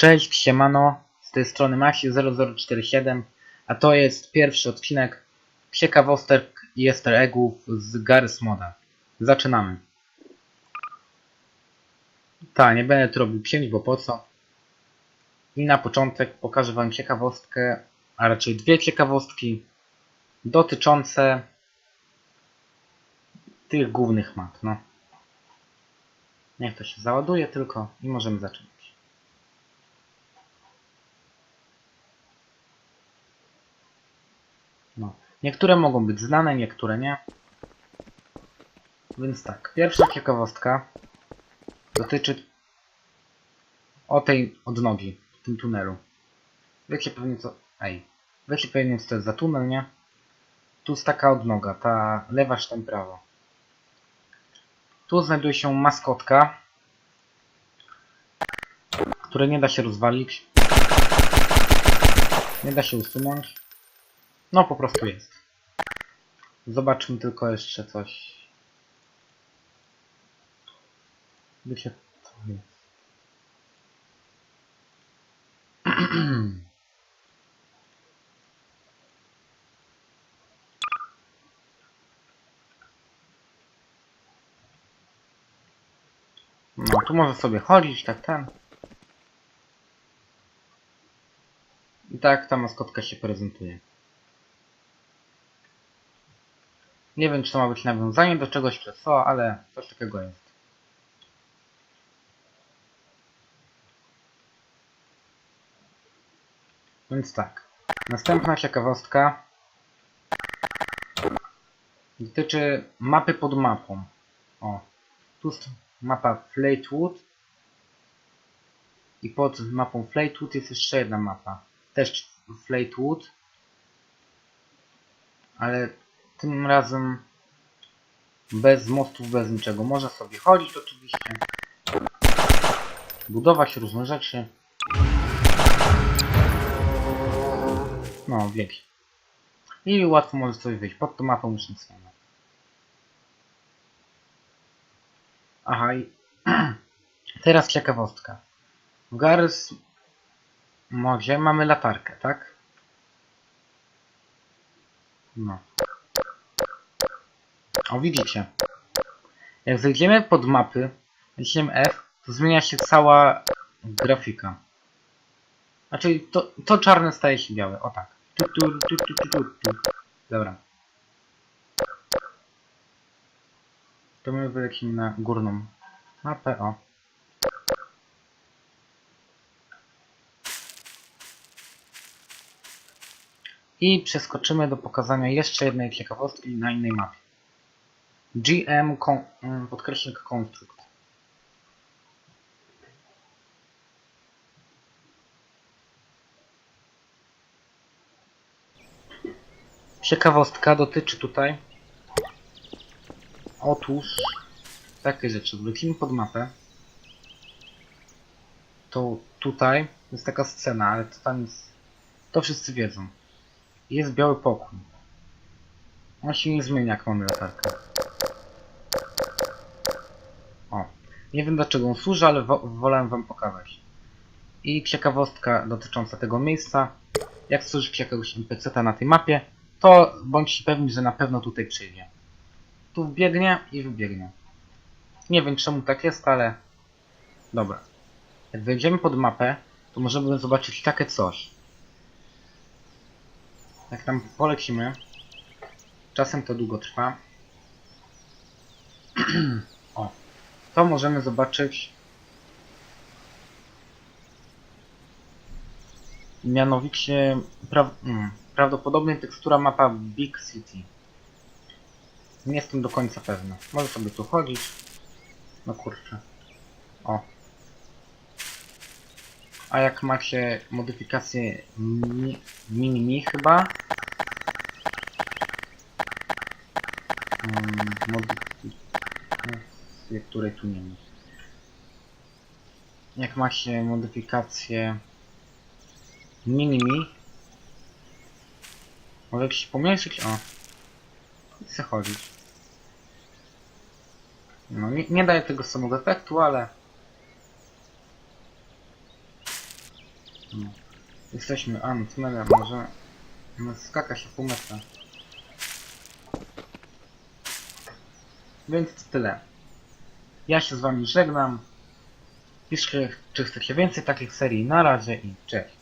Cześć, siemano, z tej strony Masi0047, a to jest pierwszy odcinek ciekawostek i easter eggów z Garys Moda. Zaczynamy. Tak, nie będę tu robił księć, bo po co? I na początek pokażę wam ciekawostkę, a raczej dwie ciekawostki dotyczące tych głównych map, no. Niech to się załaduje tylko i możemy zacząć. No. Niektóre mogą być znane, niektóre nie. Więc tak, pierwsza ciekawostka dotyczy o tej odnogi w tym tunelu. Wiecie pewnie co... Ej. Wiecie pewnie co to jest za tunel, nie? Tu jest taka odnoga, ta lewa czy tam prawo. Tu znajduje się maskotka, które nie da się rozwalić. Nie da się usunąć. No po prostu jest. Zobaczmy tylko jeszcze coś. Wiecie co jest. No, tu może sobie chodzić, tak ten. I tak ta maskotka się prezentuje. Nie wiem, czy to ma być nawiązanie do czegoś, czy co, ale coś takiego jest. Więc tak. Następna ciekawostka dotyczy mapy pod mapą. O, tu jest mapa Fleetwood i pod mapą Fleetwood jest jeszcze jedna mapa. Też Fleetwood, ale tym razem bez mostów, bez niczego. Można sobie chodzić oczywiście, budować różne rzeczy. No, wiecie. I łatwo może coś wyjść. Pod tą mapą już nic nie ma. Aha, i teraz ciekawostka. W Garys Modzie mamy latarkę, tak? No. O, widzicie. Jak zejdziemy pod mapy, naciśniemy F, to zmienia się cała grafika. Znaczy, to, to czarne staje się białe. O tak. Tu, tu, tu, tu, tu, tu, tu. Dobra. To my wylecimy na górną mapę. O. I przeskoczymy do pokazania jeszcze jednej ciekawostki na innej mapie. GM kon, mm, podkreślnik konstrukt. Ciekawostka dotyczy tutaj otóż takiej rzeczy. Wrócimy pod mapę. To tutaj jest taka scena, ale to tam jest... To wszyscy wiedzą. Jest biały pokój. On się nie zmienia jak mamy latarkę. O. Nie wiem dlaczego on służy, ale wo wolałem wam pokazać. I ciekawostka dotycząca tego miejsca. Jak służyć jakiegoś NPC-ta na tej mapie, to bądźcie pewni, że na pewno tutaj przyjdzie. Tu wbiegnie i wybiegnie. Nie wiem czemu tak jest, ale... Dobra. Jak wejdziemy pod mapę, to możemy zobaczyć takie coś. Jak tam polecimy, czasem to długo trwa. o, to możemy zobaczyć. Mianowicie pra mm, prawdopodobnie tekstura mapa Big City. Nie jestem do końca pewny. Może sobie tu chodzić. No kurczę. O. A jak macie modyfikację mi, mini mi chyba, Mm, której tu nie ma. Jak macie modyfikację mini-mi, może jakiś pomniejszyć? O, chcę chodzić. No, nie, nie daje tego samego efektu, ale No. Jesteśmy Ant-Manem, może... No, skakać o pół metra. Więc tyle. Ja się z wami żegnam. Piszcie, czy chcecie więcej takich serii. Na razie i cześć.